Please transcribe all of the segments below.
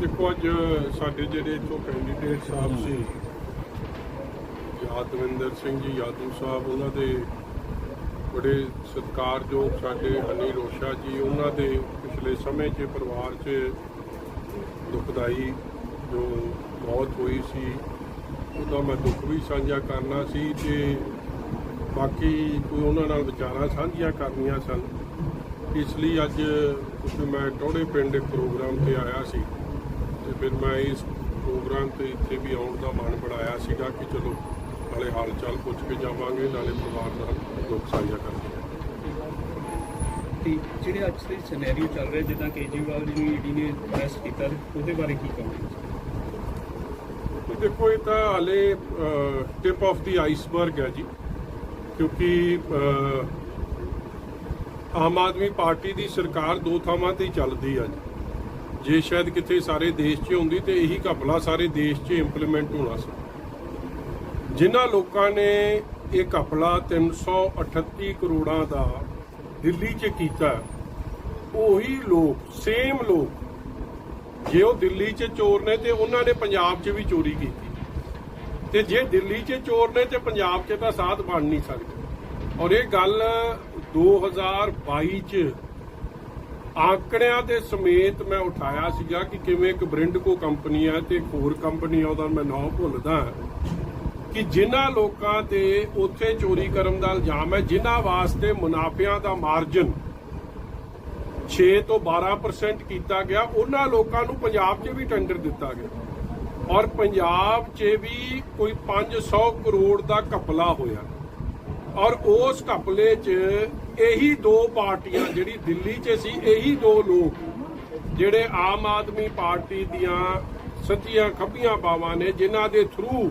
ਦੇਖੋ ਅੱਜ ਸਾਡੇ ਜਿਹੜੇ ਇੱਥੋਂ ਕੈਂਡੀਡੇਟ ਸਾਹਿਬ ਸੀ ਯਾਦਵਿੰਦਰ ਸਿੰਘ ਜੀ ਯਾਦੂ ਸਾਹਿਬ ਉਹਨਾਂ ਦੇ ਬੜੇ ਸਤਿਕਾਰਯੋਗ ਸਾਡੇ ਹਨੀ ਰੋਸ਼ਾ ਜੀ ਉਹਨਾਂ ਦੇ ਪਿਛਲੇ ਸਮੇਂ 'ਚ ਪਰਿਵਾਰ 'ਚ ਦੁਖਦਾਈ ਜੋ ਮੌਤ ਹੋਈ ਸੀ ਉਹਦਾ ਮੈਂ ਦੁੱਖ ਵੀ ਸਾਂਝਾ ਕਰਨਾ ਸੀ ਤੇ ਬਾਕੀ ਕੋਈ ਉਹਨਾਂ ਨਾਲ ਵਿਚਾਰਾਂ ਸਾਂਝੀਆਂ ਕਰਨੀਆਂ ਸਨ। ਇਸ ਲਈ ਅੱਜ ਕਿਉਂਕਿ ਮੈਂ ਟੋੜੇ ਪਿੰਡ ਇੱਕ ਪ੍ਰੋਗਰਾਮ ਤੇ ਆਇਆ ਸੀ। ਤੇ ਫਿਰ ਮੈਂ ਇਸ ਪ੍ਰੋਗਰਾਮ ਤੇ ਇੱਥੇ ਵੀ ਆਉਣ ਦਾ ਮਨ ਬਣਾਇਆ ਸੀਗਾ ਕਿ ਚਲੋ ਨਾਲੇ ਹਾਲ ਚਾਲ ਪੁੱਛ ਕੇ ਜਾਵਾਂਗੇ ਨਾਲੇ ਪਰਿਵਾਰ ਨਾਲ ਦੁੱਖ ਸਾਂਝਾ ਕਰਾਂਗੇ। ਤੇ ਜਿਹੜੇ ਅੱਜ ਦੇ ਸਿਨੈਰੀਓ ਚੱਲ ਰਿਹਾ ਜਿੱਦਾਂ ਕੇਜਰੀਵਾਲ ਜੀ ਨੂੰ ਈਡੀ ਨੇ ਅਰੈਸਟ ਕੀਤਾ ਉਹਦੇ ਬਾਰੇ ਕੀ ਕਹੋਗੇ? ਇਹ ਦੇਖੋ ਇਹ ਤਾਂ ਹਲੇ ਟਿਪ ਆਫ ਦੀ ਆਈਸਬਰਗ ਹੈ ਜੀ ਕਿਉਂਕਿ ਆਮ ਆਦਮੀ ਪਾਰਟੀ ਦੀ ਸਰਕਾਰ ਦੋ ਥਾਵਾਂ ਤੇ ਹੀ ਚੱਲਦੀ ਆ ਜੀ। ਜੇ ਸ਼ਾਇਦ ਕਿਤੇ ਸਾਰੇ ਦੇਸ਼ 'ਚ ਹੁੰਦੀ ਤੇ ਇਹੀ ਘਪਲਾ ਸਾਰੇ ਦੇਸ਼ 'ਚ ਇੰਪਲੀਮੈਂਟ ਹੋਣਾ ਸੀ। ਜਿਨ੍ਹਾਂ ਲੋਕਾਂ ਨੇ ਇਹ ਘਪਲਾ 338 ਕਰੋੜਾਂ ਦਾ ਦਿੱਲੀ 'ਚ ਕੀਤਾ, ਉਹੀ ਲੋਕ ਸੇਮ ਲੋਕ, ਜੇ ਉਹ ਦਿੱਲੀ 'ਚ ਚੋਰ ਨੇ ਤੇ ਉਹਨਾਂ ਨੇ ਪੰਜਾਬ 'ਚ ਵੀ ਚੋਰੀ ਕੀਤੀ। ਤੇ ਜੇ ਦਿੱਲੀ 'ਚ ਚੋਰ ਨੇ ਤੇ ਪੰਜਾਬ 'ਚ ਤਾਂ ਸਾਥ ਬਣ ਨਹੀਂ ਸਕਦੇ। ਔਰ ਇਹ ਗੱਲ 2022 'ਚ ਆંકੜਿਆਂ ਦੇ ਸਮੇਤ ਮੈਂ ਉਠਾਇਆ ਸੀਗਾ ਕਿ ਕਿਵੇਂ ਇੱਕ ਬ੍ਰਿੰਡਕੋ ਕੰਪਨੀ ਹੈ ਤੇ ਇੱਕ ਹੋਰ ਕੰਪਨੀ ਆ, ਉਹਦਾ ਮੈਂ ਨਾਮ ਭੁੱਲਦਾ। ਕਿ ਜਿਨ੍ਹਾਂ ਲੋਕਾਂ ਤੇ ਉੱਥੇ ਚੋਰੀ ਕਰਨ ਦਾ ਇਲਜ਼ਾਮ ਹੈ, ਜਿਨ੍ਹਾਂ ਵਾਸਤੇ ਮੁਨਾਫਿਆਂ ਦਾ ਮਾਰਜਨ 6 ਤੋਂ 12% ਕੀਤਾ ਗਿਆ, ਉਹਨਾਂ ਲੋਕਾਂ ਨੂੰ ਪੰਜਾਬ 'ਚ ਵੀ ਟੈਂਡਰ ਦਿੱਤਾ ਗਿਆ। ਔਰ ਪੰਜਾਬ 'ਚ ਵੀ ਕੋਈ 500 ਕਰੋੜ ਦਾ ਘਪਲਾ ਹੋਇਆ। ਔਰ ਉਸ ਘਪਲੇ 'ਚ ਇਹੀ ਦੋ ਪਾਰਟੀਆਂ ਜਿਹੜੀ ਦਿੱਲੀ 'ਚ ਸੀ, ਇਹੀ ਦੋ ਲੋਕ ਜਿਹੜੇ ਆਮ ਆਦਮੀ ਪਾਰਟੀ ਦੀਆਂ ਸੱਚੀਆਂ ਖੱਬੀਆਂ ਬਾਵਾਂ ਨੇ, ਜਿਨ੍ਹਾਂ ਦੇ ਥਰੂ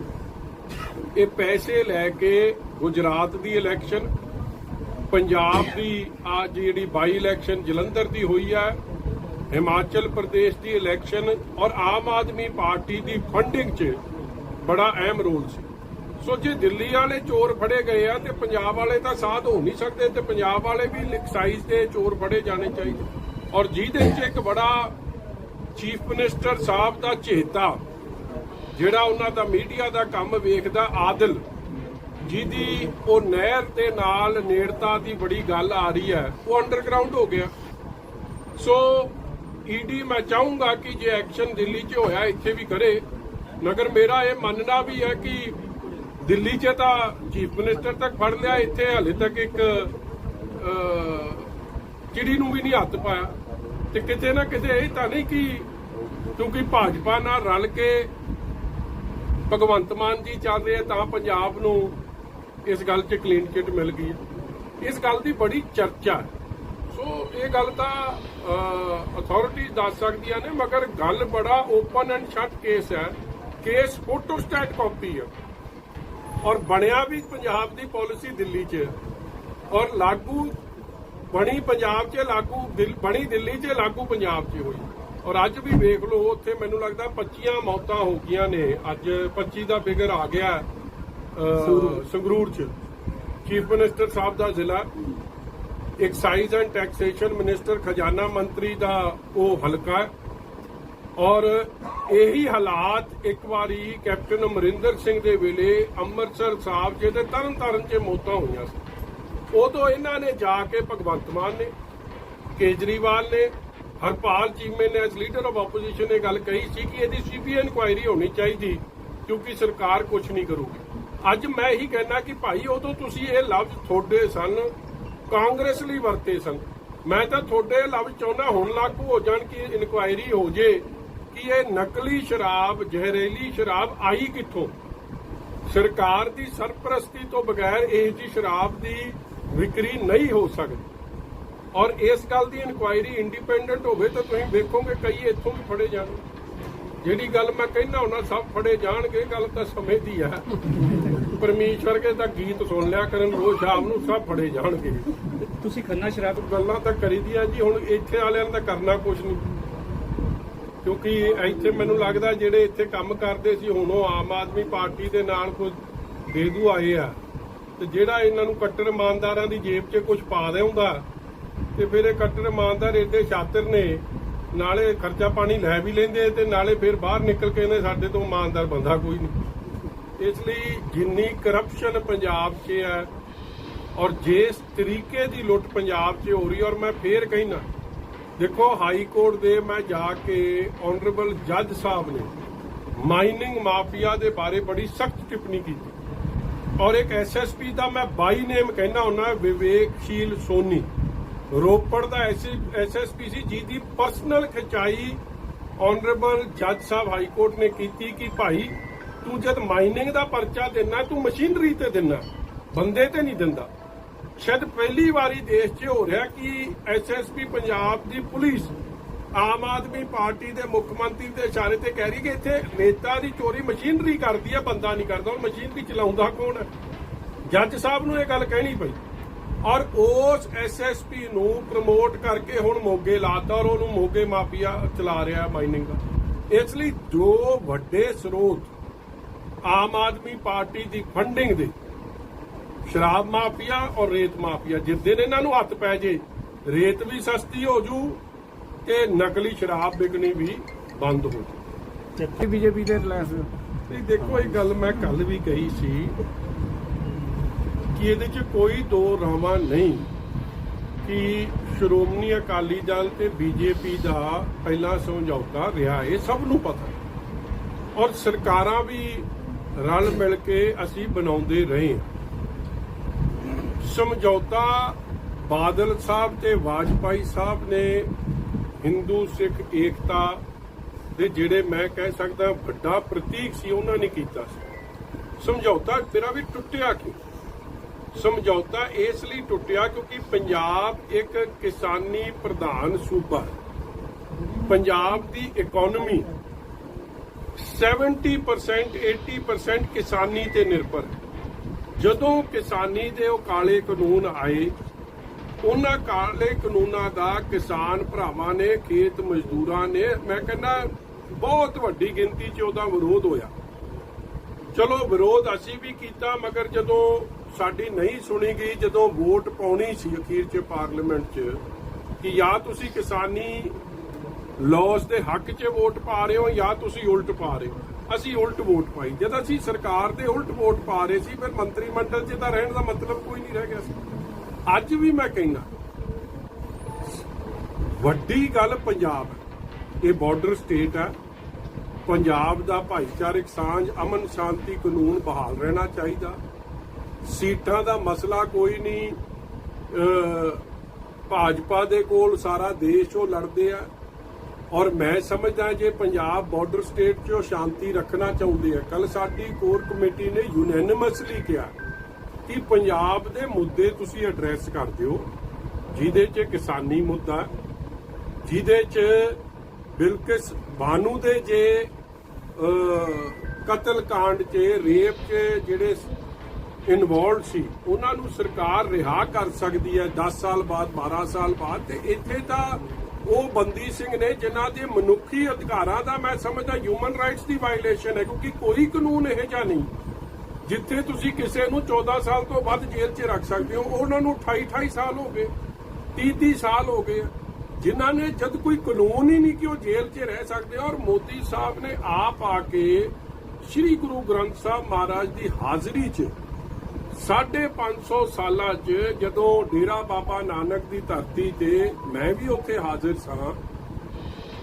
ਇਹ ਪੈਸੇ ਲੈ ਕੇ ਗੁਜਰਾਤ ਦੀ ਇਲੈਕਸ਼ਨ ਪੰਜਾਬ ਦੀ ਆ ਜਿਹੜੀ ਬਾਈ ਇਲੈਕਸ਼ਨ ਜਲੰਧਰ ਦੀ ਹੋਈ ਹੈ ਹਿਮਾਚਲ ਪ੍ਰਦੇਸ਼ ਦੀ ਇਲੈਕਸ਼ਨ ਔਰ ਆਮ ਆਦਮੀ ਪਾਰਟੀ ਦੀ ਫੰਡਿੰਗ 'ਚ ਬੜਾ ਅਹਿਮ ਰੋਲ ਸੀ। ਸੋ ਜੇ ਦਿੱਲੀ ਵਾਲੇ ਚੋਰ ਫੜੇ ਗਏ ਆ ਤੇ ਪੰਜਾਬ ਵਾਲੇ ਤਾਂ ਸਾਥ ਹੋ ਨਹੀਂ ਸਕਦੇ ਤੇ ਪੰਜਾਬ ਵਾਲੇ ਵੀ ਐਕਸਾਈਜ਼ ਦੇ ਚੋਰ ਫੜੇ ਜਾਣੇ ਚਾਹੀਦੇ। ਔਰ ਜਿਹਦੇ 'ਚ ਇੱਕ ਬੜਾ ਚੀਫ ਮਿਨਿਸਟਰ ਸਾਹਿਬ ਦਾ ਚੇਤਾ, ਜਿਹੜਾ ਉਹਨਾਂ ਦਾ ਮੀਡੀਆ ਦਾ ਕੰਮ ਵੇਖਦਾ, ਆਦਲ, ਜਿਹਦੀ ਉਹ ਨਹਿਰ ਦੇ ਨਾਲ ਨੇੜਤਾ ਦੀ ਬੜੀ ਗੱਲ ਆ ਰਹੀ ਹੈ, ਉਹ ਅੰਡਰਗਰਾਉਂਡ ਹੋ ਗਿਆ। ਸੋ ਈਡੀ ਮੈਂ ਚਾਹੂੰਗਾ ਕਿ ਜੇ ਐਕਸ਼ਨ ਦਿੱਲੀ 'ਚ ਹੋਇਆ, ਇੱਥੇ ਵੀ ਕਰੇ, ਮਗਰ ਮੇਰਾ ਇਹ ਮੰਨਣਾ ਵੀ ਹੈ ਕਿ ਦਿੱਲੀ 'ਚ ਤਾਂ ਚੀਫ ਮਿਨਿਸਟਰ ਤੱਕ ਫੜ ਲਿਆ, ਇੱਥੇ ਹਾਲੇ ਤੱਕ ਇੱਕ ਚਿੜੀ ਨੂੰ ਵੀ ਨਹੀਂ ਹੱਥ ਪਾਇਆ। ਤੇ ਕਿਤੇ ਨਾ ਕਿਤੇ ਇਹ ਤਾਂ ਨਹੀਂ ਕਿ ਕਿਉਂਕਿ ਭਾਜਪਾ ਨਾਲ ਰਲ ਕੇ ਭਗਵੰਤ ਮਾਨ ਜੀ ਚੱਲ ਰਹੇ ਆ, ਤਾਂ ਪੰਜਾਬ ਨੂੰ ਇਸ ਗੱਲ 'ਚ ਕਲੀਨ ਚਿੱਟ ਮਿਲ ਗਈ ਇਸ ਗੱਲ ਦੀ ਬੜੀ ਚਰਚਾ ਸੋ ਇਹ ਗੱਲ ਤਾਂ ਅਥਾਰਟੀ ਦੱਸ ਸਕਦੀਆਂ ਨੇ, ਮਗਰ ਗੱਲ ਬੜਾ ਓਪਨ ਐਂਡ ਸ਼ਟ ਕੇਸ ਹੈ। ਕੇਸ ਫੋਟੋ ਸਟੈਟ ਕਾਪੀ ਹੈ ਔਰ ਬਣਿਆ ਵੀ ਪੰਜਾਬ ਦੀ ਪਾਲਿਸੀ ਦਿੱਲੀ 'ਚ। ਔਰ ਲਾਗੂ ਬਣੀ ਪੰਜਾਬ 'ਚ ਲਾਗੂ ਬਣੀ ਦਿੱਲੀ 'ਚ ਲਾਗੂ ਪੰਜਾਬ 'ਚ ਹੋਈ। ਔਰ ਅੱਜ ਵੀ ਵੇਖ ਲਓ ਉੱਥੇ ਮੈਨੂੰ ਲੱਗਦਾ 25 ਮੌਤਾਂ ਹੋ ਗਈਆਂ ਨੇ। ਅੱਜ 25 ਦਾ ਫਿਗਰ ਆ ਗਿਆ ਅਹ, ਸੰਗਰੂਰ 'ਚ। ਚੀਫ ਮਿਨਿਸਟਰ ਸਾਹਿਬ ਦਾ ਜ਼ਿਲ੍ਹਾ ਐਕਸਾਈਜ਼ ਐਂਡ ਟੈਕਸੇਸ਼ਨ ਮਿਨਿਸਟਰ ਖਜ਼ਾਨਾ ਮੰਤਰੀ ਦਾ ਉਹ ਹਲਕਾ ਹੈ। ਔਰ ਇਹੀ ਹਾਲਾਤ ਇੱਕ ਵਾਰੀ ਕੈਪਟਨ ਅਮਰਿੰਦਰ ਸਿੰਘ ਦੇ ਵੇਲੇ ਅੰਮ੍ਰਿਤਸਰ ਸਾਹਿਬ ਜਿਹਦੇ ਤਰਨ ਤਾਰਨ 'ਚ ਮੌਤਾਂ ਹੋਈਆਂ ਸੀ। ਉਦੋਂ ਇਹਨਾਂ ਨੇ ਜਾ ਕੇ ਭਗਵੰਤ ਮਾਨ ਨੇ, ਕੇਜਰੀਵਾਲ ਨੇ, ਹਰਪਾਲ ਚੀਮੇ ਨੇ ਐਸ ਲੀਡਰ ਆਫ ਆਪੋਜੀਸ਼ਨ ਨੇ ਗੱਲ ਕਹੀ ਸੀ ਕਿ ਇਹਦੀ ਸੀਬੀਆਈ ਇਨਕੁਆਇਰੀ ਹੋਣੀ ਚਾਹੀਦੀ, ਕਿਉਂਕਿ ਸਰਕਾਰ ਕੁਝ ਨਹੀਂ ਕਰੂਗੀ। ਅੱਜ ਮੈਂ ਇਹੀ ਕਹਿਣਾ ਕਿ ਭਾਈ, ਉਦੋਂ ਤੁਸੀਂ ਇਹ ਲਫ਼ਜ਼ ਤੁਹਾਡੇ ਸਨ, ਕਾਂਗਰਸ ਲਈ ਵਰਤੇ ਸਨ। ਮੈਂ ਤਾਂ ਤੁਹਾਡੇ ਲਫ਼ਜ਼ ਚਾਹੁੰਦਾ ਹੁਣ ਲਾਗੂ ਹੋ ਜਾਣ ਕਿ ਇਨਕੁਆਇਰੀ ਹੋ ਜੇ। ਕਿ ਇਹ ਨਕਲੀ ਸ਼ਰਾਬ ਜ਼ਹਿਰੀਲੀ ਸ਼ਰਾਬ ਆਈ ਕਿੱਥੋਂ? ਸਰਕਾਰ ਦੀ ਸਰਪ੍ਰਸਤੀ ਤੋਂ ਬਗੈਰ ਇਹ ਜੀ ਸ਼ਰਾਬ ਦੀ ਵਿਕਰੀ ਨਹੀਂ ਹੋ ਸਕਦੀ। ਔਰ ਇਸ ਗੱਲ ਦੀ ਇਨਕੁਆਇਰੀ ਇੰਡੀਪੈਂਡੈਂਟ ਹੋਵੇ ਤਾਂ ਤੁਸੀਂ ਵੇਖੋਗੇ ਕਈ ਇੱਥੋਂ ਵੀ ਫੜੇ ਜਾਣਗੇ। ਜਿਹੜੀ ਗੱਲ ਮੈਂ ਕਹਿੰਦਾ ਹੁੰਦਾ ਸਭ ਫੜੇ ਜਾਣਗੇ ਗੱਲ ਤਾਂ ਸਮੇਂ ਦੀ ਹੈ ਪਰਮੇਸ਼ਵਰ ਕੇ ਦਾ ਗੀਤ ਸੁਣ ਲਿਆ ਕਰਨ ਰੋਜ਼ ਸ਼ਾਮ ਨੂੰ ਸਭ ਫੜੇ ਜਾਣਗੇ। ਤੁਸੀਂ ਖੰਨਾ ਸ਼ਰਾਬ ਗੱਲਾਂ ਤਾਂ ਕਰੀਦੀਆਂ ਜੀ ਹੁਣ ਇੱਥੇ ਵਾਲਿਆਂ ਨੇ ਤਾਂ ਕਰਨਾ ਕੁਝ ਨਹੀਂ। ਕਿਉਂਕਿ ਇੱਥੇ ਮੈਨੂੰ ਲੱਗਦਾ ਜਿਹੜੇ ਇੱਥੇ ਕੰਮ ਕਰਦੇ ਸੀ, ਹੁਣ ਉਹ ਆਮ ਆਦਮੀ ਪਾਰਟੀ ਦੇ ਨਾਲ ਕੁਝ ਬੇਦੂ ਆਏ ਆ। ਤੇ ਜਿਹੜਾ ਇਹਨਾਂ ਨੂੰ ਕੱਟੜ ਇਮਾਨਦਾਰਾਂ ਦੀ ਜੇਬ 'ਚ ਕੁਝ ਪਾ ਦੇਉਂਦਾ, ਤੇ ਫਿਰ ਇਹ ਕੱਟੜ ਇਮਾਨਦਾਰ ਏਡੇ ਸ਼ਾਤਰ ਨੇ, ਨਾਲੇ ਖਰਚਾ ਪਾਣੀ ਲੈ ਵੀ ਲੈਂਦੇ ਤੇ ਨਾਲੇ ਫਿਰ ਬਾਹਰ ਨਿਕਲ ਕੇ ਨੇ ਸਾਡੇ ਤੋਂ ਇਮਾਨਦਾਰ ਬੰਦਾ ਕੋਈ ਨਹੀਂ। ਇਸ ਲਈ ਜਿੰਨੀ ਕਰਪਸ਼ਨ ਪੰਜਾਬ 'ਚ ਹੈ, ਔਰ ਜਿਸ ਤਰੀਕੇ ਦੀ ਲੁੱਟ ਪੰਜਾਬ 'ਚ ਹੋ ਰਹੀ ਔਰ ਮੈਂ ਫੇਰ ਕਹਿਣਾ ਦੇਖੋ, ਹਾਈ ਕੋਰਟ ਦੇ ਮੈਂ ਜਾ ਕੇ ਆਨਰੇਬਲ ਜੱਜ ਸਾਹਿਬ ਨੇ ਮਾਈਨਿੰਗ ਮਾਫੀਆ ਦੇ ਬਾਰੇ ਬੜੀ ਸਖਤ ਟਿੱਪਣੀ ਕੀਤੀ। ਔਰ ਇੱਕ ਐਸਐਸਪੀ ਦਾ ਮੈਂ ਬਾਈ ਨੇਮ ਕਹਿਣਾ ਹੁੰਦਾ, ਵਿਵੇਕਸ਼ੀਲ ਸੋਨੀ। ਰੋਪੜ ਦਾ ਐਸਐਸਪੀ ਸੀ ਜਿਹਦੀ ਪਰਸਨਲ ਖਿਚਾਈ ਆਨਰੇਬਲ ਜੱਜ ਸਾਹਿਬ ਹਾਈ ਕੋਰਟ ਨੇ ਕੀਤੀ ਕਿ ਭਾਈ, ਤੂੰ ਜਦ ਮਾਈਨਿੰਗ ਦਾ ਪਰਚਾ ਦੇਣਾ ਤੂੰ ਮਸ਼ੀਨਰੀ ਤੇ ਦੇਣਾ ਬੰਦੇ ਤੇ ਨਹੀਂ ਦਿੰਦਾ। ਸ਼ਾਇਦ ਪਹਿਲੀ ਵਾਰੀ ਦੇਸ਼ 'ਚ ਹੋ ਰਿਹਾ ਕਿ ਐਸਐਸਪੀ ਪੰਜਾਬ ਦੀ ਪੁਲਿਸ ਆਮ ਆਦਮੀ ਪਾਰਟੀ ਦੇ ਮੁੱਖ ਮੰਤਰੀ ਦੇ ਇਸ਼ਾਰੇ ਤੇ ਕਹਿ ਰਹੀ ਕਿ ਇੱਥੇ ਨੇਤਾ ਦੀ ਚੋਰੀ ਮਸ਼ੀਨਰੀ ਕਰਦੀ ਹੈ ਬੰਦਾ ਨਹੀਂ ਕਰਦਾ। ਉਹ ਮਸ਼ੀਨਰੀ ਚਲਾਉਂਦਾ ਕੌਣ ਹੈ ਜੱਜ ਸਾਹਿਬ ਨੂੰ ਇਹ ਗੱਲ ਕਹਿਣੀ ਪਈ। ਔਰ ਉਸ ਐਸਐਸਪੀ ਨੂੰ ਪ੍ਰਮੋਟ ਕਰਕੇ ਹੁਣ ਮੋਗੇ ਲਾਤਾ ਔਰ ਉਹਨੂੰ ਮੋਗੇ ਮਾਫੀਆ ਚਲਾ ਰਿਹਾ ਮਾਈਨਿੰਗ ਦਾ ਇਸ ਲਈ ਦੋ ਵੱਡੇ ਸਰੋਤ ਆਮ ਆਦਮੀ ਪਾਰਟੀ ਦੀ ਫੰਡਿੰਗ ਦੇ ਸ਼ਰਾਬ ਮਾਫੀਆ ਔਰ ਰੇਤ ਮਾਫੀਆ। ਜਿਸ ਦਿਨ ਇਹਨਾਂ ਨੂੰ ਹੱਥ ਪੈ ਜੇ ਰੇਤ ਵੀ ਸਸਤੀ ਹੋ ਜੂ ਤੇ ਨਕਲੀ ਸ਼ਰਾਬ ਵਿਕਣੀ ਵੀ ਬੰਦ ਹੋ ਜੂ। ਚੱਕੀ ਬੀਜੇਪੀ ਦੇ ਰਿਲਾਇੰਸ ਨਹੀਂ ਦੇਖੋ ਇਹ ਗੱਲ ਮੈਂ ਕੱਲ ਵੀ ਕਹੀ ਸੀ ਕਿ ਇਹਦੇ 'ਚ ਕੋਈ ਦੋ ਰਾਵਾਂ ਨਹੀਂ ਕਿ ਸ਼੍ਰੋਮਣੀ ਅਕਾਲੀ ਦਲ ਤੇ ਬੀਜੇਪੀ ਦਾ ਪਹਿਲਾ ਸਮਝੌਤਾ ਰਿਹਾ ਇਹ ਸਭ ਨੂੰ ਪਤਾ। ਔਰ ਸਰਕਾਰਾਂ ਵੀ ਰਲ ਮਿਲ ਕੇ ਅਸੀਂ ਬਣਾਉਂਦੇ ਰਹੇ ਹਾਂ। ਸਮਝੌਤਾ ਬਾਦਲ ਸਾਹਿਬ ਤੇ ਵਾਜਪਾਈ ਸਾਹਿਬ ਨੇ ਹਿੰਦੂ ਸਿੱਖ ਏਕਤਾ ਦੇ ਜਿਹੜੇ ਮੈਂ ਕਹਿ ਸਕਦਾ ਵੱਡਾ ਪ੍ਰਤੀਕ ਸੀ, ਉਹਨਾਂ ਨੇ ਕੀਤਾ ਸੀ। ਸਮਝੌਤਾ ਤੇਰਾ ਵੀ ਟੁੱਟਿਆ ਕਿਉਂ? ਸਮਝੌਤਾ ਇਸ ਲਈ ਟੁੱਟਿਆ ਕਿਉਂਕਿ ਪੰਜਾਬ ਇੱਕ ਕਿਸਾਨੀ ਪ੍ਰਧਾਨ ਸੂਬਾ ਪੰਜਾਬ ਦੀ ਇਕਨੋਮੀ 70% 80% ਕਿਸਾਨੀ ਤੇ ਨਿਰਭਰ ਹੈ। ਜਦੋਂ ਕਿਸਾਨੀ ਦੇ ਉਹ ਕਾਲੇ ਕਾਨੂੰਨ ਆਏ, ਉਹਨਾਂ ਕਾਲੇ ਕਾਨੂੰਨਾਂ ਦਾ ਕਿਸਾਨ ਭਰਾਵਾਂ ਨੇ, ਖੇਤ ਮਜ਼ਦੂਰਾਂ ਨੇ, ਮੈਂ ਕਹਿੰਦਾ ਬਹੁਤ ਵੱਡੀ ਗਿਣਤੀ 'ਚ ਉਹਦਾ ਵਿਰੋਧ ਹੋਇਆ। ਚਲੋ ਵਿਰੋਧ ਅਸੀਂ ਵੀ ਕੀਤਾ, ਮਗਰ ਜਦੋਂ ਸਾਡੀ ਨਹੀਂ ਸੁਣੀ ਗਈ, ਜਦੋਂ ਵੋਟ ਪਾਉਣੀ ਸੀ ਅਖੀਰ 'ਚ ਪਾਰਲੀਮੈਂਟ 'ਚ, ਕਿ ਜਾਂ ਤੁਸੀਂ ਕਿਸਾਨੀ ਲਾਸ ਦੇ ਹੱਕ 'ਚ ਵੋਟ ਪਾ ਰਹੇ ਹੋ ਜਾਂ ਤੁਸੀਂ ਉਲਟ ਪਾ ਰਹੇ ਹੋ। ਅਸੀਂ ਉਲਟ ਵੋਟ ਪਾਈ। ਜਦ ਅਸੀਂ ਸਰਕਾਰ ਦੇ ਉਲਟ ਵੋਟ ਪਾ ਰਹੇ ਸੀ, ਫਿਰ ਮੰਤਰੀ ਮੰਡਲ 'ਚ ਤਾਂ ਰਹਿਣ ਦਾ ਮਤਲਬ ਕੋਈ ਨਹੀਂ ਰਹਿ ਗਿਆ ਸੀ। ਅੱਜ ਵੀ ਮੈਂ ਕਹਿੰਦਾ, ਵੱਡੀ ਗੱਲ ਪੰਜਾਬ ਹੈ। ਇਹ ਬਾਰਡਰ ਸਟੇਟ ਹੈ। ਪੰਜਾਬ ਦਾ ਭਾਈਚਾਰਕ ਸਾਂਝ, ਅਮਨ ਸ਼ਾਂਤੀ, ਕਾਨੂੰਨ ਬਹਾਲ ਰਹਿਣਾ ਚਾਹੀਦਾ। ਸੀਟਾਂ ਦਾ ਮਸਲਾ ਕੋਈ ਨਹੀਂ। ਭਾਜਪਾ ਦੇ ਕੋਲ ਸਾਰਾ ਦੇਸ਼ ਉਹ ਲੜਦੇ ਆ। ਔਰ ਮੈਂ ਸਮਝਦਾ ਜੇ ਪੰਜਾਬ ਬਾਰਡਰ ਸਟੇਟ ਚੋਂ ਸ਼ਾਂਤੀ ਰੱਖਣਾ ਚਾਹੁੰਦੇ ਆ ਕੱਲ ਸਾਡੀ ਕੋਰ ਕਮੇਟੀ ਨੇ ਯੂਨੈਨਿਮਸਲੀ ਕਿਹਾ ਕਿ ਪੰਜਾਬ ਦੇ ਮੁੱਦੇ ਤੁਸੀਂ ਐਡਰੈਸ ਕਰ ਦਿਓ, ਜਿਹਦੇ 'ਚ ਕਿਸਾਨੀ ਮੁੱਦਾ, ਜਿਹਦੇ 'ਚ ਬਿਲਕਿਸ ਬਾਨੂ ਦੇ ਜੇ ਕਤਲ ਕਾਂਡ 'ਚ ਰੇਪ 'ਚ ਜਿਹੜੇ ਇਨਵੋਲਡ ਸੀ, ਉਹਨਾਂ ਨੂੰ ਸਰਕਾਰ ਰਿਹਾ ਕਰ ਸਕਦੀ ਹੈ 10 ਸਾਲ ਬਾਅਦ 12 ਸਾਲ ਬਾਅਦ, ਤੇ ਇੱਥੇ ਤਾਂ ਉਹ ਬੰਦੀ ਸਿੰਘ ਨੇ, ਜਿਨ੍ਹਾਂ ਦੇ ਮਨੁੱਖੀ ਅਧਿਕਾਰਾਂ ਦਾ ਮੈਂ ਸਮਝਦਾ ਹਿਊਮਨ ਰਾਈਟਸ ਦੀ ਵਾਇਲੇਸ਼ਨ ਹੈ, ਕਿਉਂਕਿ ਕੋਈ ਕਾਨੂੰਨ ਇਹ ਜਿਹਾ ਨਹੀਂ, ਜਿੱਥੇ ਤੁਸੀਂ ਕਿਸੇ ਨੂੰ 14 ਸਾਲ ਤੋਂ ਵੱਧ ਜੇਲ੍ਹ 'ਚ ਰੱਖ ਸਕਦੇ ਹੋ। ਉਹਨਾਂ ਨੂੰ 28 28 ਸਾਲ ਹੋ ਗਏ 30 30 ਸਾਲ ਹੋ ਗਏ ਜਿਨ੍ਹਾਂ ਨੇ ਜਦ ਕੋਈ ਕਾਨੂੰਨ ਹੀ ਨਹੀਂ ਕਿ ਉਹ ਜੇਲ੍ਹ 'ਚ ਰਹਿ ਸਕਦੇ, ਔਰ ਮੋਦੀ ਸਾਹਿਬ ਨੇ ਆਪ ਆ ਕੇ ਸ੍ਰੀ ਗੁਰੂ ਗ੍ਰੰਥ ਸਾਹਿਬ ਮਹਾਰਾਜ ਦੀ ਹਾਜ਼ਰੀ 'ਚ ਸਾਢੇ 500 ਸਾਲਾਂ 'ਚ ਜਦੋਂ ਡੇਰਾ ਬਾਬਾ ਨਾਨਕ ਦੀ ਧਰਤੀ ਤੇ ਮੈਂ ਵੀ ਉੱਥੇ ਹਾਜ਼ਰ ਸਾਂ,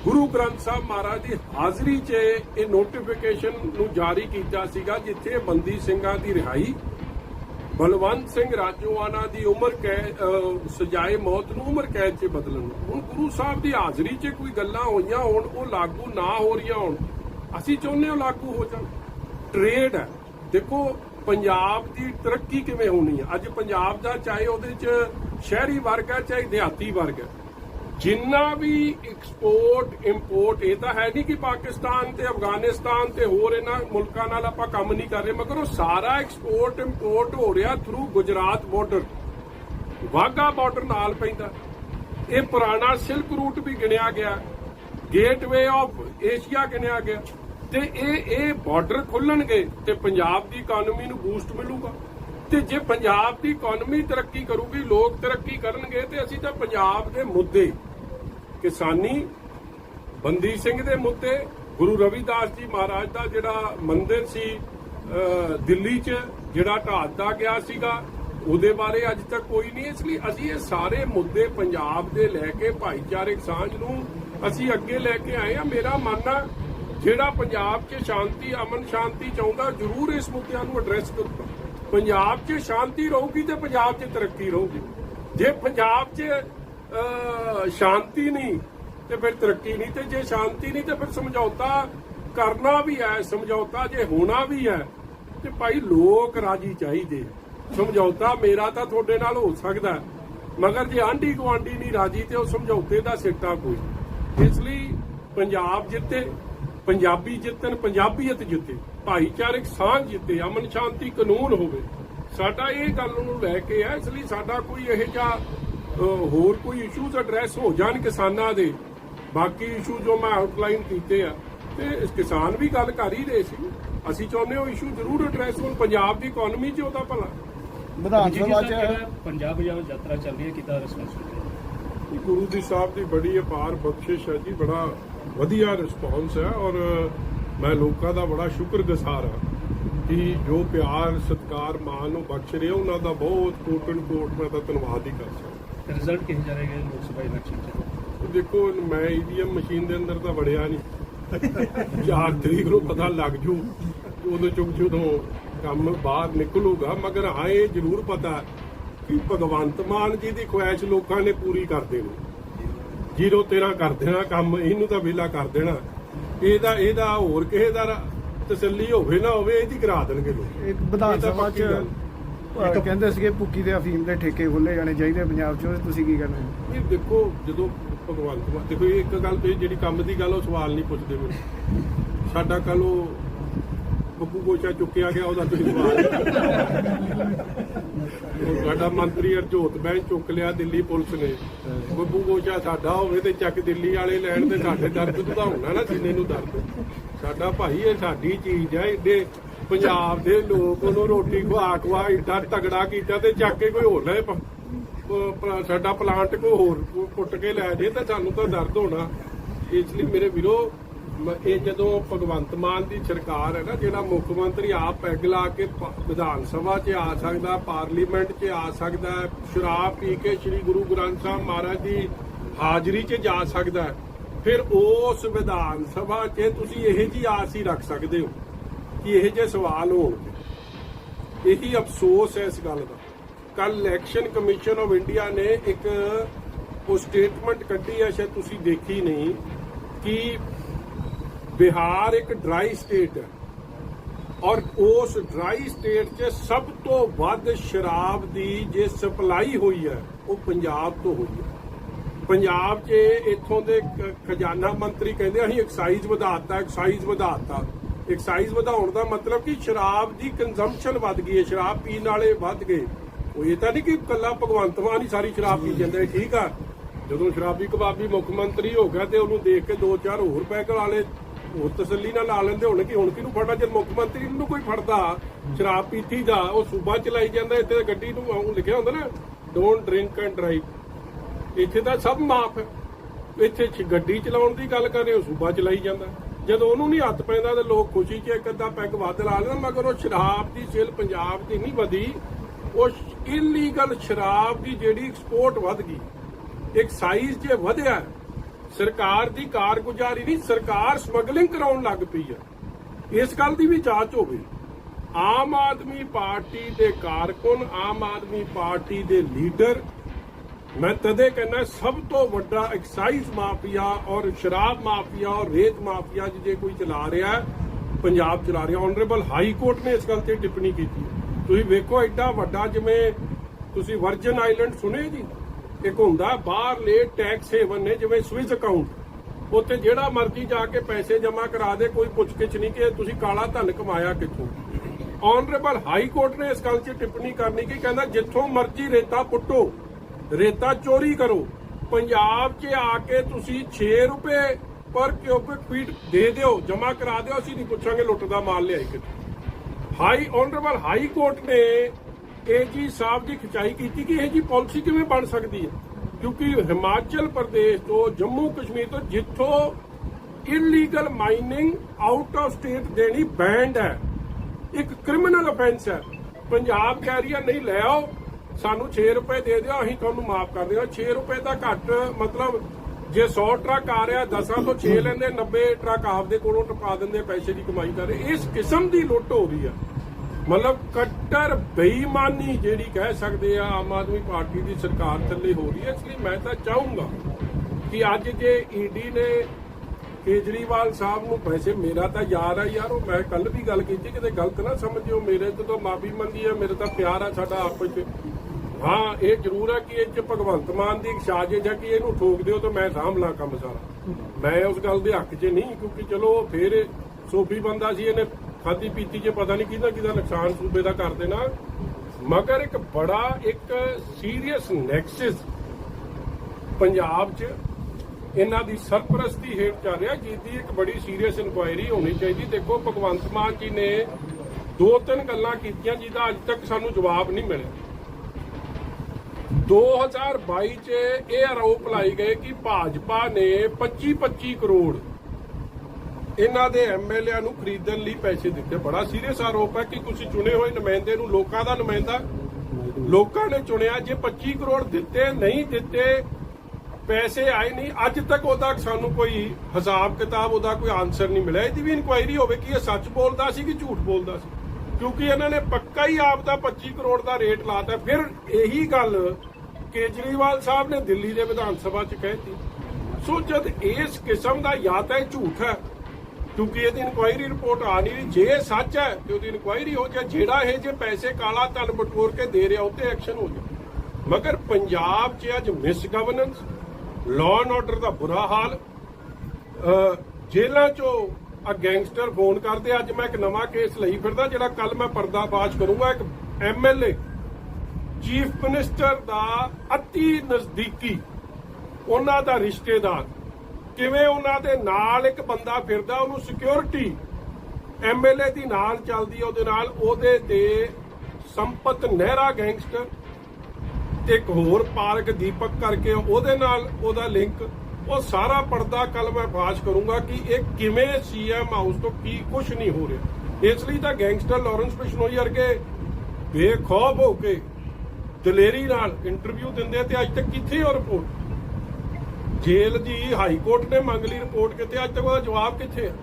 ਗੁਰੂ ਗ੍ਰੰਥ ਸਾਹਿਬ ਮਹਾਰਾਜ ਦੀ ਹਾਜ਼ਰੀ 'ਚ ਇਹ ਨੋਟੀਫਿਕੇਸ਼ਨ ਨੂੰ ਜਾਰੀ ਕੀਤਾ ਸੀਗਾ, ਜਿੱਥੇ ਬੰਦੀ ਸਿੰਘਾਂ ਦੀ ਰਿਹਾਈ, ਬਲਵੰਤ ਸਿੰਘ ਰਾਜੋਆਣਾ ਦੀ ਉਮਰ ਕੈਦ ਸਜ਼ਾਏ ਮੌਤ ਨੂੰ ਉਮਰ ਕੈਦ 'ਚ ਬਦਲਣ ਨੂੰ। ਹੁਣ ਗੁਰੂ ਸਾਹਿਬ ਦੀ ਹਾਜ਼ਰੀ 'ਚ ਕੋਈ ਗੱਲਾਂ ਹੋਈਆਂ ਹੋਣ, ਉਹ ਲਾਗੂ ਨਾ ਹੋ ਰਹੀਆਂ ਹੋਣ, ਅਸੀਂ ਚਾਹੁੰਦੇ ਹਾਂ ਲਾਗੂ ਹੋ ਜਾਣ ਟ੍ਰੇਡ ਹੈ ਦੇਖੋ ਪੰਜਾਬ ਦੀ ਤਰੱਕੀ ਕਿਵੇਂ ਹੋਣੀ ਹੈ ਅੱਜ ਪੰਜਾਬ ਦਾ ਚਾਹੇ ਉਹਦੇ 'ਚ ਸ਼ਹਿਰੀ ਵਰਗ ਹੈ ਚਾਹੇ ਦਿਹਾਤੀ ਵਰਗ ਹੈ ਜਿੰਨਾ ਵੀ ਐਕਸਪੋਰਟ ਇੰਪੋਰਟ ਇਹ ਤਾਂ ਹੈ ਨਹੀਂ ਕਿ ਪਾਕਿਸਤਾਨ ਤੇ ਅਫਗਾਨਿਸਤਾਨ ਤੇ ਹੋਰ ਇਹਨਾਂ ਮੁਲਕਾਂ ਨਾਲ ਆਪਾਂ ਕੰਮ ਨਹੀਂ ਕਰ ਰਹੇ, ਮਗਰ ਉਹ ਸਾਰਾ ਐਕਸਪੋਰਟ ਇੰਪੋਰਟ ਹੋ ਰਿਹਾ through Gujarat border Wagah border ਨਾਲ ਪੈਂਦਾ। ਇਹ ਪੁਰਾਣਾ ਸਿਲਕ ਰੂਟ ਵੀ ਗਿਣਿਆ ਗਿਆ। ਗੇਟਵੇ ਆਫ ਏਸ਼ੀਆ ਗਿਣਿਆ ਗਿਆ। ਤੇ ਇਹ ਇਹ ਬਾਰਡਰ ਖੁੱਲਣਗੇ ਤੇ ਪੰਜਾਬ ਦੀ ਇਕਨੋਮੀ ਨੂੰ ਬੂਸਟ ਮਿਲੂਗਾ। ਤੇ ਜੇ ਪੰਜਾਬ ਦੀ ਇਕਨੋਮੀ ਤਰੱਕੀ ਕਰੂਗੀ, ਲੋਕ ਤਰੱਕੀ ਕਰਨਗੇ, ਤੇ ਅਸੀਂ ਤਾਂ ਪੰਜਾਬ ਦੇ ਮੁੱਦੇ, ਕਿਸਾਨੀ, ਬੰਦੀ ਸਿੰਘ ਦੇ ਮੁੱਦੇ, ਗੁਰੂ ਰਵਿਦਾਸ ਜੀ ਮਹਾਰਾਜ ਦਾ ਜਿਹੜਾ ਮੰਦਿਰ ਸੀ ਦਿੱਲੀ 'ਚ, ਜਿਹੜਾ ਢਾਹ ਦਿੱਤਾ ਗਿਆ ਸੀਗਾ, ਉਹਦੇ ਬਾਰੇ ਅੱਜ ਤੱਕ ਕੋਈ ਨਹੀਂ, ਇਸ ਲਈ ਅਸੀਂ ਇਹ ਸਾਰੇ ਮੁੱਦੇ ਪੰਜਾਬ ਦੇ ਲੈ ਕੇ ਭਾਈਚਾਰਕ ਸਾਂਝ ਨੂੰ ਅਸੀਂ ਅੱਗੇ ਲੈ ਕੇ ਆਏ ਆ ਮੇਰਾ ਮੰਨਣਾ ਜਿਹੜਾ ਪੰਜਾਬ 'ਚ ਸ਼ਾਂਤੀ, ਅਮਨ ਸ਼ਾਂਤੀ ਚਾਹੁੰਦਾ, ਜ਼ਰੂਰ ਇਸ ਮੁੱਦਿਆਂ ਨੂੰ ਐਡਰੈਸ ਕਰੂਗਾ ਪੰਜਾਬ 'ਚ ਸ਼ਾਂਤੀ ਰਹੂਗੀ ਤੇ ਪੰਜਾਬ 'ਚ ਤਰੱਕੀ ਰਹੂਗੀ। ਜੇ ਪੰਜਾਬ 'ਚ ਸ਼ਾਂਤੀ ਨਹੀਂ, ਤੇ ਫਿਰ ਤਰੱਕੀ ਨਹੀਂ। ਤੇ ਜੇ ਸ਼ਾਂਤੀ ਨਹੀਂ, ਤੇ ਫਿਰ ਸਮਝੌਤਾ ਕਰਨਾ ਵੀ ਹੈ, ਸਮਝੌਤਾ ਜੇ ਹੋਣਾ ਵੀ ਹੈ, ਤੇ ਭਾਈ ਲੋਕ ਰਾਜੀ ਚਾਹੀਦੇ ਸਮਝੌਤਾ ਮੇਰਾ ਤਾਂ ਤੁਹਾਡੇ ਨਾਲ ਹੋ ਸਕਦਾ ਮਗਰ ਜੇ ਆਂਢੀ ਗੁਆਂਢੀ ਨਹੀਂ ਰਾਜੀ, ਤੇ ਉਹ ਸਮਝੌਤੇ ਦਾ ਸਿੱਟਾ ਕੋਈ। ਇਸ ਲਈ ਪੰਜਾਬ ਜਿੱਤੇ ਪੰਜਾਬੀ ਜਿੱਤਣ ਪੰਜਾਬੀਅਤ ਜਿੱਤੇ। ਭਾਈਚਾਰਕ ਸਾਂਝ ਜਿੱਤੇ ਅਮਨ ਸ਼ਾਂਤੀ ਕਾਨੂੰਨ ਹੋਵੇ। ਸਾਡਾ ਇਹ ਗੱਲ ਨੂੰ ਲੈ ਕੇ ਹੈ ਇਸ ਲਈ ਸਾਡਾ ਕੋਈ ਇਹ ਜਿਹਾ ਹੋਰ ਕੋਈ ਇਸ਼ੂਜ਼ ਐਡਰੈਸ ਹੋ ਜਾਣ ਕਿਸਾਨਾਂ ਦੇ। ਬਾਕੀ ਇਸ਼ੂ ਜੋ ਮੈਂ ਆਊਟਲਾਈਨ ਕੀਤੇ ਆ ਤੇ ਇਸ ਕਿਸਾਨ ਵੀ ਗੱਲ ਕਰ ਹੀ ਰਹੇ ਸੀ। ਅਸੀਂ ਚਾਹੁੰਦੇ ਹਾਂ ਇਸ਼ੂ ਜ਼ਰੂਰ ਐਡਰੈਸ ਹੋਣ ਪੰਜਾਬ ਦੀ ਇਕਨੋਮੀ 'ਚ ਉਹਦਾ ਭਲਾ। ਵਿਧਾਨ ਸਭਾ ਚ ਪੰਜਾਬ ਪੰਜਾਬ ਯਾਤਰਾ ਚੱਲ ਰਹੀ ਹੈ ਕਿਦਾਂ ਰਿਸਪੌਂਸ ਗੁਰੂ ਦੀ ਸਾਹਿਬ ਦੀ ਬੜੀ ਅਪਾਰ ਬਖਸ਼ਿਸ਼ ਹੈ ਜੀ ਬੜਾ ਵਧੀਆ ਰਿਸਪੌਂਸ ਹੈ ਔਰ ਮੈਂ ਲੋਕਾਂ ਦਾ ਬੜਾ ਸ਼ੁਕਰਗੁਜ਼ਾਰ ਹਾਂ ਕਿ ਜੋ ਪਿਆਰ ਸਤਿਕਾਰ ਮਾਨ ਨੂੰ ਬਖਸ਼ ਰਹੇ ਉਹਨਾਂ ਦਾ ਬਹੁਤ ਕੋਟਨ ਕੋਟ ਮੈਂ ਤਾਂ ਧੰਨਵਾਦ ਹੀ ਕਰ ਸਕਦਾ। ਰਿਜ਼ਲਟ ਕਿਹੋ ਜਿਹਾ ਰਹੇਗਾ ਲੋਕ ਸਭਾ ਇਲੈਕਸ਼ਨ ਚ? ਦੇਖੋ ਮੈਂ ਈਵੀਐਮ ਮਸ਼ੀਨ ਦੇ ਅੰਦਰ ਤਾਂ ਵੜਿਆ ਨਹੀਂ 4 ਤਰੀਕ ਨੂੰ ਪਤਾ ਲੱਗ ਜੂ ਉਦੋਂ ਚੁੱਕ ਜਦੋਂ ਕੰਮ ਬਾਹਰ ਨਿਕਲੂਗਾ ਮਗਰ ਹਾਂ ਇਹ ਜ਼ਰੂਰ ਪਤਾ ਕਿ ਭਗਵੰਤ ਮਾਨ ਜੀ ਦੀ ਖੁਆਇਸ਼ ਲੋਕਾਂ ਨੇ ਪੂਰੀ ਕਰ ਦੇਣੀ। ਜੀਰੋ ਤੇਰਾ ਕਰ ਦੇਣਾ ਕੰਮ ਇਹਨੂੰ ਤਾਂ ਵਿਹਲਾ ਕਰ ਦੇਣਾ। ਇਹਦਾ ਇਹਦਾ ਹੋਰ ਕਿਸੇ ਦਾ ਤਸੱਲੀ ਹੋਵੇ ਨਾ ਹੋਵੇ ਇਹਦੀ ਕਰਾ ਦੇਣਗੇ ਲੋਕ। ਇੱਕ ਵਿਧਾਨ ਤਾਂ ਸਭਾ ਚ ਕਹਿੰਦੇ ਸੀਗੇ ਭੁੱਕੀ ਦੇ ਅਫੀਮ ਦੇ ਠੇਕੇ ਖੋਲੇ ਜਾਣੇ ਚਾਹੀਦੇ ਪੰਜਾਬ ਚ ਤੁਸੀਂ ਕੀ ਕਰਨਾ? ਇਹ ਦੇਖੋ ਜਦੋਂ ਭਗਵੰਤ ਮਾਨ ਦੇਖੋ ਇਹ ਇੱਕ ਗੱਲ ਤੇ ਜਿਹੜੀ ਕੰਮ ਦੀ ਗੱਲ ਉਹ ਸਵਾਲ ਨਹੀਂ ਪੁੱਛਦੇ ਮੈਨੂੰ। ਸਾਡਾ ਕੱਲ ਉਹ ਬੱਬੂ ਗੋਚਾ ਚੁੱਕਿਆ ਗਿਆ ਉਹਦਾ ਤੁਸੀਂ ਸਵਾਲ ਉਹ ਸਾਡਾ ਮੰਤਰੀ ਹਰਜੋਤ ਬੈਂ ਚੁੱਕ ਲਿਆ ਦਿੱਲੀ ਪੁਲਿਸ ਨੇ। ਬੱਬੂ ਗੋਚਾ ਸਾਡਾ ਹੋਵੇ ਤੇ ਚੱਕ ਦਿੱਲੀ ਵਾਲੇ ਲੈਣ ਤੇ ਸਾਡੇ ਦਰਦ ਵਧਾਉਣਾ ਨਾ ਸੀਨੇ ਨੂੰ ਦਰਦ। ਸਾਡਾ ਭਾਈ ਇਹ ਸਾਡੀ ਚੀਜ਼ ਹੈ ਏਡੇ ਪੰਜਾਬ ਦੇ ਲੋਕ ਉਹਨੂੰ ਰੋਟੀ ਖਵਾ ਖਵਾ ਏਡਾ ਤਗੜਾ ਕੀਤਾ ਤੇ ਚੱਕ ਕੇ ਕੋਈ ਹੋਰ ਲੈ ਸਾਡਾ ਪਲਾਂਟ ਕੋਈ ਹੋਰ ਕੋ- ਪੁੱਟ ਕੇ ਲੈ ਜੇ ਤਾਂ ਸਾਨੂੰ ਤਾਂ ਦਰਦ ਹੋਣਾ। ਇਸ ਲਈ ਮੇਰੇ ਵੀਰੋ ਇਹ ਜਦੋਂ ਭਗਵੰਤ ਮਾਨ ਦੀ ਸਰਕਾਰ ਹੈ ਨਾ, ਜਿਹੜਾ ਮੁੱਖ ਮੰਤਰੀ ਆਪ ਪੈਗ ਲਾ ਕੇ ਵਿਧਾਨ ਸਭਾ 'ਚ ਆ ਸਕਦਾ, ਪਾਰਲੀਮੈਂਟ 'ਚ ਆ ਸਕਦਾ, ਸ਼ਰਾਬ ਪੀ ਕੇ ਸ੍ਰੀ ਗੁਰੂ ਗ੍ਰੰਥ ਸਾਹਿਬ ਮਹਾਰਾਜ ਦੀ ਹਾਜ਼ਰੀ 'ਚ ਜਾ ਸਕਦਾ, ਫਿਰ ਉਸ ਵਿਧਾਨ ਸਭਾ 'ਚ ਤੁਸੀਂ ਇਹ ਜੀ ਆਸ ਹੀ ਰੱਖ ਸਕਦੇ ਹੋ ਕਿ ਇਹ ਜੇ ਸਵਾਲ ਹੋਣਗੇ। ਇਹੀ ਅਫਸੋਸ ਹੈ ਇਸ ਗੱਲ ਦਾ। ਕੱਲ ਇਲੈਕਸ਼ਨ ਕਮਿਸ਼ਨ ਆਫ ਇੰਡੀਆ ਨੇ ਇੱਕ ਉਹ ਸਟੇਟਮੈਂਟ ਕੱਢੀ ਹੈ, ਸ਼ਾਇਦ ਤੁਸੀਂ ਦੇਖੀ ਨਹੀਂ, ਕਿ ਬਿਹਾਰ ਇੱਕ ਡਰਾਈ ਸਟੇਟ ਹੈ। ਔਰ ਉਸ ਡਰਾਈ ਸਟੇਟ 'ਚ ਸਭ ਤੋਂ ਵੱਧ ਸ਼ਰਾਬ ਦੀ ਜੇ ਸਪਲਾਈ ਹੋਈ ਹੈ, ਉਹ ਪੰਜਾਬ ਤੋਂ ਹੋਈ ਹੈ। ਪੰਜਾਬ 'ਚ ਇੱਥੋਂ ਦੇ ਖਜ਼ਾਨਾ ਮੰਤਰੀ ਕਹਿੰਦੇ ਅਸੀਂ ਐਕਸਾਈਜ਼ ਵਧਾਤਾ ਐਕਸਾਈਜ਼ ਵਧਾਤਾ ਐਕਸਾਈਜ਼ ਵਧਾਉਣ ਦਾ ਮਤਲਬ ਕਿ ਸ਼ਰਾਬ ਦੀ ਕੰਜ਼ੰਪਸ਼ਨ ਵੱਧ ਗਈ ਹੈ, ਸ਼ਰਾਬ ਪੀਣ ਵਾਲੇ ਵੱਧ ਗਏ। ਉਹ ਇਹ ਤਾਂ ਨਹੀਂ ਕਿ ਕੱਲਾ ਭਗਵੰਤ ਮਾਨ ਹੀ ਸਾਰੀ ਸ਼ਰਾਬ ਪੀ ਜਾਂਦਾ ਠੀਕ ਆ। ਜਦੋਂ ਸ਼ਰਾਬੀ ਕਬਾਬੀ ਮੁੱਖ ਮੰਤਰੀ ਹੋ ਗਿਆ ਤੇ ਉਹਨੂੰ ਦੇਖ ਕੇ ਦੋ ਚਾਰ ਹੋਰ ਪੈਕ ਵਾਲੇ ਹੋਰ ਤਸੱਲੀ ਨਾਲ ਲਾ ਲੈਂਦੇ ਹੁਣ ਕਿ ਹੁਣ ਕਿਹਨੂੰ ਫੜਨਾ? ਜਦ ਮੁੱਖ ਮੰਤਰੀ ਨੂੰ ਕੋਈ ਫੜਦਾ, ਸ਼ਰਾਬ ਪੀਤੀ ਦਾ ਉਹ ਸੂਬਾ ਚਲਾਈ ਜਾਂਦਾ, ਇੱਥੇ ਤਾਂ ਗੱਡੀ ਨੂੰ ਉਹ ਲਿਖਿਆ ਹੁੰਦਾ ਨਾ ਡੋਨਟ ਡਰਿੰਕ ਐਂਡ ਡਰਾਈਵ ਇੱਥੇ ਤਾਂ ਸਭ ਮਾਫ ਹੈ। ਇੱਥੇ ਗੱਡੀ ਚਲਾਉਣ ਦੀ ਗੱਲ ਕਰ ਰਹੇ ਹੋ, ਸੂਬਾ ਚਲਾਈ ਜਾਂਦਾ। ਜਦੋਂ ਉਹਨੂੰ ਨਹੀਂ ਹੱਥ ਪੈਂਦਾ, ਤੇ ਲੋਕ ਖੁਸ਼ੀ 'ਚ ਇੱਕ ਅੱਧਾ ਪੈਗ ਵੱਧ ਲਾ ਲੈਂਦੇ, ਮਗਰ ਉਹ ਸ਼ਰਾਬ ਦੀ ਸੇਲ ਪੰਜਾਬ 'ਚ ਨਹੀਂ ਵਧੀ। ਉਹ ਇਲੀਗਲ ਸ਼ਰਾਬ ਦੀ ਜਿਹੜੀ ਐਕਸਪੋਰਟ ਵੱਧ ਗਈ ਐਕਸਾਈਜ਼ ਜੇ ਵਧਿਆ ਸਰਕਾਰ ਦੀ ਕਾਰਗੁਜ਼ਾਰੀ ਨਹੀਂ, ਸਰਕਾਰ ਸਮਗਲਿੰਗ ਕਰਾਉਣ ਲੱਗ ਪਈ ਹੈ। ਇਸ ਗੱਲ ਦੀ ਵੀ ਜਾਂਚ ਹੋਵੇ। ਆਮ ਆਦਮੀ ਪਾਰਟੀ ਦੇ ਕਾਰਕੁਨ, ਆਮ ਆਦਮੀ ਪਾਰਟੀ ਦੇ ਲੀਡਰ, ਮੈਂ ਤਦੇ ਕਹਿੰਦਾ ਸਭ ਤੋਂ ਵੱਡਾ ਐਕਸਾਈਜ਼ ਮਾਫੀਆ ਔਰ ਸ਼ਰਾਬ ਮਾਫੀਆ ਔਰ ਰੇਤ ਮਾਫੀਆ ਜੇ ਕੋਈ ਚਲਾ ਰਿਹਾ ਪੰਜਾਬ ਚਲਾ ਰਿਹਾ। ਆਨਰੇਬਲ ਹਾਈ ਕੋਰਟ ਨੇ ਇਸ ਗੱਲ ਤੇ ਟਿੱਪਣੀ ਕੀਤੀ ਤੁਸੀਂ ਵੇਖੋ ਐਡਾ ਵੱਡਾ ਜਿਵੇਂ ਤੁਸੀਂ ਵਰਜਨ ਆਈਲੈਂਡ ਸੁਣੇ ਜੀ? ਇੱਕ ਹੁੰਦਾ ਬਾਹਰਲੇ ਟੈਕਸ ਹੇਵਨ ਨੇ, ਜਿਵੇਂ ਸਵਿਸ ਅਕਾਊਂਟ। ਉੱਥੇ ਜਿਹੜਾ ਮਰਜ਼ੀ ਜਾ ਕੇ ਪੈਸੇ ਜਮ੍ਹਾਂ ਕਰਾ ਦੇ, ਕੋਈ ਪੁੱਛਗਿੱਛ ਨਹੀਂ ਕਿ ਤੁਸੀਂ ਕਾਲਾ ਧਨ ਕਮਾਇਆ ਕਿੱਥੋਂ। ਆਨਰੇਬਲ ਹਾਈ ਕੋਰਟ ਨੇ ਇਸ ਗੱਲ 'ਚ ਟਿੱਪਣੀ ਕਰਨੀ ਕਿ ਕਹਿੰਦਾ ਜਿੱਥੋਂ ਮਰਜ਼ੀ ਰੇਤਾ ਪੁੱਟੋ, ਰੇਤਾ ਚੋਰੀ ਕਰੋ। ਪੰਜਾਬ 'ਚ ਆ ਕੇ ਤੁਸੀਂ 6 ਰੁਪਏ ਪਰ ਕਿਊਬਿਕ ਫੀਟ ਦੇ ਦਿਓ, ਜਮ੍ਹਾਂ ਕਰਾ ਦਿਓ, ਅਸੀਂ ਨਹੀਂ ਪੁੱਛਾਂਗੇ ਲੁੱਟ ਦਾ ਮਾਲ ਲਿਆਈ ਕਿੱਥੋਂ। ਹਾਈ ਆਨਰੇਬਲ ਹਾਈ ਕੋਰਟ ਨੇ ਏਜੀ ਸਾਹਿਬ ਦੀ ਖਿਚਾਈ ਕੀਤੀ ਕਿ ਇਹ ਜੀ ਪਾਲਿਸੀ ਕਿਵੇਂ ਬਣ ਸਕਦੀ ਹੈ? ਕਿਉਂਕਿ ਹਿਮਾਚਲ ਪ੍ਰਦੇਸ਼ ਤੋਂ ਜੰਮੂ ਕਸ਼ਮੀਰ ਤੋਂ ਜਿੱਥੋਂ illegal mining out of state ਦੇਣੀ ਬੈਂਡ ਹੈ। ਇੱਕ ਕ੍ਰਿਮੀਨਲ ਅਫੈਂਸ ਹੈ। ਪੰਜਾਬ ਕਹਿ ਰਹੀ ਹੈ ਨਹੀਂ ਲੈ ਆਓ ਸਾਨੂੰ 6 ਰੁਪਏ ਦੇ ਦਿਓ ਅਸੀਂ ਤੁਹਾਨੂੰ ਮਾਫ ਕਰ ਦਿਆਂਗੇ। 6 ਰੁਪਏ ਦਾ ਘੱਟ ਮਤਲਬ ਜੇ 100 ਟਰੱਕ ਆ ਰਿਹਾ 10 ਤੋਂ 6 ਲੈਂਦੇ 90 ਟਰੱਕ ਆਪਦੇ ਕੋਲੋਂ ਟਪਾ ਦਿੰਦੇ ਪੈਸੇ ਦੀ ਕਮਾਈ ਕਰ ਰਹੇ। ਇਸ ਕਿਸਮ ਦੀ ਲੁੱਟ ਹੋ ਰਹੀ ਹੈ। ਮਤਲਬ ਕੱਟਰ ਬੇਈਮਾਨੀ ਜਿਹੜੀ ਕਹਿ ਸਕਦੇ ਆ, ਆਮ ਆਦਮੀ ਪਾਰਟੀ ਦੀ ਸਰਕਾਰ ਥੱਲੇ ਹੋ ਰਹੀ ਹੈ। ਇਸ ਲਈ ਮੈਂ ਤਾਂ ਚਾਹੂੰਗਾ ਕਿ ਅੱਜ ਜੇ ਈਡੀ ਨੇ ਕੇਜਰੀਵਾਲ ਸਾਹਿਬ ਨੂੰ ਪੈਸੇ, ਮੇਰਾ ਤਾਂ ਯਾਰ ਆ ਯਾਰ, ਉਹ ਮੈਂ ਕੱਲ ਵੀ ਗੱਲ ਕੀਤੀ, ਕਿਤੇ ਗਲਤ ਨਾ ਸਮਝਿਓ, ਮੇਰੇ ਤੋਂ ਤਾਂ ਮਾਫੀ ਮੰਗੀ ਹੈ ਮੇਰੇ ਤਾਂ ਪਿਆਰ ਆ ਸਾਡਾ ਆਪਸ ਵਿੱਚ। ਹਾਂ, ਇਹ ਜ਼ਰੂਰ ਹੈ ਕਿ ਇਹ ਚ ਭਗਵੰਤ ਮਾਨ ਦੀ ਇੱਕ ਸਾਜ਼ਿਸ਼ ਹੈ ਕਿ ਇਹਨੂੰ ਠੋਕ ਦਿਓ ਤਾਂ ਮੈਂ ਸਾਂਭ ਲਾਂ ਕੰਮ ਸਾਰਾ। ਮੈਂ ਉਸ ਗੱਲ ਦੇ ਹੱਕ 'ਚ ਨਹੀਂ, ਕਿਉਂਕਿ ਚਲੋ ਫੇਰ ਇਹ ਸੋਫੀ ਬੰਦਾ ਸੀ, ਇਹਨੇ ਖਾਦੀ ਪੀਤੀ 'ਚ ਪਤਾ ਨਹੀਂ ਕਿਹਦਾ ਕਿਹਦਾ ਨੁਕਸਾਨ ਸੂਬੇ ਦਾ ਕਰ ਦੇਣਾ। ਮਗਰ ਇੱਕ ਬੜਾ, ਇੱਕ ਸੀਰੀਅਸ ਨੈਕਸਸ ਪੰਜਾਬ 'ਚ ਇਹਨਾਂ ਦੀ ਸਰਪ੍ਰਸਤੀ ਹੇਠ ਚੱਲ ਰਿਹਾ, ਜਿਹਦੀ ਇੱਕ ਬੜੀ ਸੀਰੀਅਸ ਇਨਕੁਆਇਰੀ ਹੋਣੀ ਚਾਹੀਦੀ। ਦੇਖੋ, ਭਗਵੰਤ ਮਾਨ ਜੀ ਨੇ ਦੋ ਤਿੰਨ ਗੱਲਾਂ ਕੀਤੀਆਂ ਜਿਹਦਾ ਅੱਜ ਤੱਕ ਸਾਨੂੰ ਜਵਾਬ ਨਹੀਂ ਮਿਲਿਆ। 2022 ਚ ਇਹ ਆਰੋਪ ਲਾਏ ਗਏ ਕਿ ਭਾਜਪਾ ਨੇ 25-25 ਕਰੋੜ ਇਹਨਾਂ ਦੇ ਐਮਐਲਏ ਨੂੰ ਖਰੀਦਣ ਲਈ ਪੈਸੇ ਦਿੱਤੇ। ਬੜਾ ਸੀਰੀਅਸ ਆਰੋਪ ਹੈ ਕਿ ਤੁਸੀਂ ਚੁਣੇ ਹੋਏ ਨੁਮਾਇੰਦੇ ਨੂੰ, ਲੋਕਾਂ ਦਾ ਨੁਮਾਇੰਦਾ, ਲੋਕਾਂ ਨੇ ਚੁਣਿਆ। ਜੇ 25 ਕਰੋੜ ਦਿੱਤੇ, ਨਹੀਂ ਦਿੱਤੇ, ਪੈਸੇ ਆਏ ਨਹੀਂ। ਅੱਜ ਤੱਕ ਉਹਦਾ ਸਾਨੂੰ ਕੋਈ ਹਿਸਾਬ ਕਿਤਾਬ, ਉਹਦਾ ਕੋਈ ਆਨਸਰ ਨਹੀਂ ਮਿਲਿਆ। ਇਹਦੀ ਵੀ ਇਨਕੁਆਇਰੀ ਹੋਵੇ ਕਿ ਇਹ ਸੱਚ ਬੋਲਦਾ ਸੀ ਕਿ ਝੂਠ ਬੋਲਦਾ ਸੀ। ਕਿਉਂਕਿ ਇਹਨਾਂ ਨੇ ਪੱਕਾ ਹੀ ਆਪ ਦਾ 25 ਕਰੋੜ ਦਾ ਰੇਟ ਲਾਤਾ। ਫਿਰ ਇਹੀ ਗੱਲ ਕੇਜਰੀਵਾਲ ਸਾਹਿਬ ਨੇ ਦਿੱਲੀ ਦੇ ਵਿਧਾਨ ਸਭਾ 'ਚ ਕਹਿਤੀ। ਸੋ ਜਦ ਇਸ ਕਿਸਮ ਦਾ ਜਾਂ ਤਾਂ ਝੂਠ ਹੈ ਕਿਉਂਕਿ ਇਹਦੀ ਇਨਕੁਆਇਰੀ ਰਿਪੋਰਟ ਆ ਨਹੀਂ ਰਹੀ। ਜੇ ਸੱਚ ਹੈ ਤੇ ਉਹਦੀ ਇਨਕੁਆਇਰੀ ਹੋ ਜਾਏ, ਜਿਹੜਾ ਇਹ ਜੇ ਪੈਸੇ ਕਾਲਾ ਧਨ ਬਟੋਰ ਕੇ ਦੇ ਰਿਹਾ, ਉੱਤੇ ਐਕਸ਼ਨ ਹੋ ਜਾਏ। ਮਗਰ ਪੰਜਾਬ 'ਚ ਅੱਜ misgovernance law and order ਦਾ ਬੁਰਾ ਹਾਲ। ਅਹ ਜੇਲ੍ਹਾਂ 'ਚੋਂ ਆ ਗੈਂਗਸਟਰ ਫੋਨ ਕਰਦੇ, ਅੱਜ ਮੈਂ ਇੱਕ ਨਵਾਂ ਕੇਸ ਲਈ ਫਿਰਦਾ, ਜਿਹੜਾ ਕੱਲ ਮੈਂ ਪਰਦਾਫਾਸ਼ ਕਰੂੰਗਾ, ਇੱਕ ਐਮਐਲਏ ਚੀਫ ਮਿਨਿਸਟਰ ਦਾ ਅਤੀ ਨਜ਼ਦੀਕੀ, ਉਹਨਾਂ ਦਾ ਰਿਸ਼ਤੇਦਾਰ। ਕਿਵੇਂ ਉਹਨਾਂ ਦੇ ਨਾਲ ਇੱਕ ਬੰਦਾ ਫਿਰਦਾ, ਉਹਨੂੰ ਸਿਕਿਉਰਿਟੀ ਐਮਐਲਏ ਦੀ ਨਾਲ ਚੱਲਦੀ ਹੈ ਉਹਦੇ ਨਾਲ ਉਹਦੇ ਤੇ ਸੰਪਤ ਨਹਿਰਾ ਗੈਂਗਸਟਰ ਤੇ ਇੱਕ ਹੋਰ ਪਾਰਕ ਦੀਪਕ ਕਰਕੇ ਉਹਦੇ ਨਾਲ ਉਹਦਾ ਲਿੰਕ ਉਹ ਸਾਰਾ ਪਰਦਾ ਕੱਲ ਮੈਂ ਫਾਸ਼ ਕਰੂੰਗਾ ਕਿ ਇਹ ਕਿਵੇਂ ਸੀਐਮ ਹਾਊਸ ਤੋਂ ਕੀ ਕੁਝ ਨਹੀਂ ਹੋ ਰਿਹਾ। ਇਸ ਲਈ ਤਾਂ ਗੈਂਗਸਟਰ ਲਾਰੈਂਸ ਬਿਸ਼ਨੋਈ ਵਰਗੇ ਬੇਖੌਫ ਹੋ ਕੇ ਦਲੇਰੀ ਨਾਲ ਇੰਟਰਵਿਊ ਦਿੰਦੇ ਆ ਤੇ ਅੱਜ ਤੱਕ ਕਿੱਥੇ ਉਹ ਰਿਪੋਰਟ ਜੇਲ੍ਹ ਦੀ ਹਾਈ ਕੋਰਟ ਨੇ ਮੰਗ ਲਈ ਰਿਪੋਰਟ ਕਿਤੇ ਅੱਜ ਤੱਕ ਉਹਦਾ ਜਵਾਬ ਕਿੱਥੇ? ਹੈ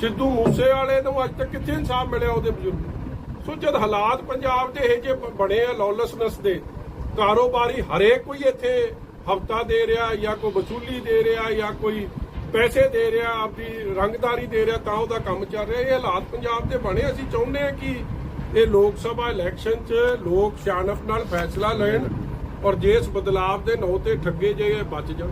ਸਿੱਧੂ ਮੂਸੇ ਵਾਲੇ ਨੂੰ ਅੱਜ ਤੱਕ ਕਿੱਥੇ ਇਨਸਾਫ ਮਿਲਿਆ ਉਹਦੇ ਬਜ਼ੁਰਗ? ਸੋ ਜਦ ਹਾਲਾਤ ਪੰਜਾਬ ਦੇ ਇਹ ਜੇ ਬਣੇ ਆ ਲੌਲੈਸਨੈਸ ਦੇ, ਕਾਰੋਬਾਰੀ ਹਰੇਕ ਕੋਈ ਇੱਥੇ ਹਫਤਾ ਦੇ ਰਿਹਾ ਜਾਂ ਕੋਈ ਵਸੂਲੀ ਦੇ ਰਿਹਾ ਜਾਂ ਕੋਈ ਪੈਸੇ ਦੇ ਰਿਹਾ, ਆਪਦੀ ਰੰਗਦਾਰੀ ਦੇ ਰਿਹਾ, ਤਾਂ ਉਹਦਾ ਕੰਮ ਚੱਲ ਰਿਹਾ। ਇਹ ਹਾਲਾਤ ਪੰਜਾਬ ਦੇ ਬਣੇ। ਅਸੀਂ ਚਾਹੁੰਦੇ ਹਾਂ ਕਿ ਇਹ ਲੋਕ ਸਭਾ ਇਲੈਕਸ਼ਨ 'ਚ ਲੋਕ ਸਿਆਣਪ ਨਾਲ ਫੈਸਲਾ ਲੈਣ ਔਰ ਜੇ ਇਸ ਬਦਲਾਵ ਦੇ ਨੌ ਤੇ ਠੱਗੇ ਜੇ ਬਚ ਜਾਣ।